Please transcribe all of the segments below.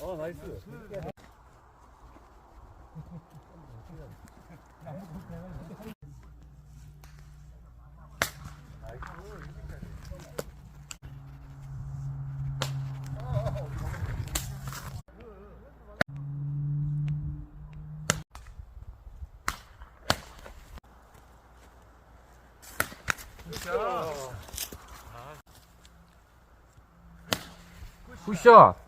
어 나이스. 굿샷.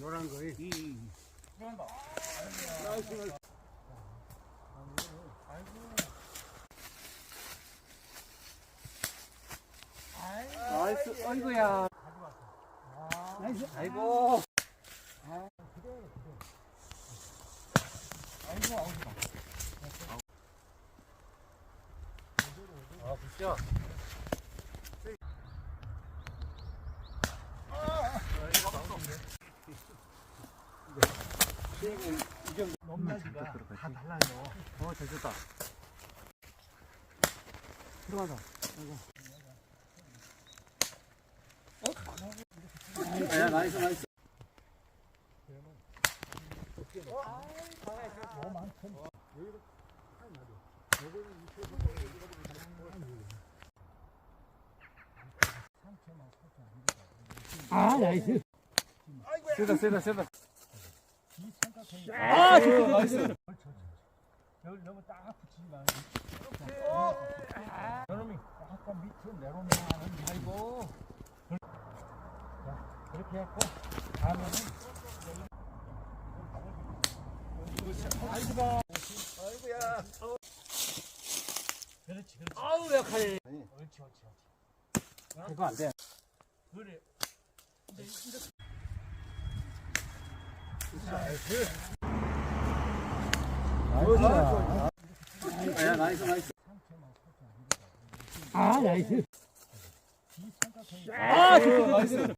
노란 거이. 나이스. 아이고야. 나이스. 아이고. 아, 굿샷. 넘나기가 다 달라요. 어, 잘 쳤다. 들어가자. 어? 야, 나이스, 나이스. 아 나이스. 세다, 세다, 세다. 아. 여기 너무 딱 붙이지 말고. 여러분이 약간 밑으로 내려오면 아이고. 자, 그렇게 했고 다음에는 아이고 봐. 아이고야. 그렇지 그렇지. 아우, 약하네. 옳지 옳지 옳지. 그거 안 돼. 그래. 나이스. 야, 나이스. 아 나이스. 아 나이스.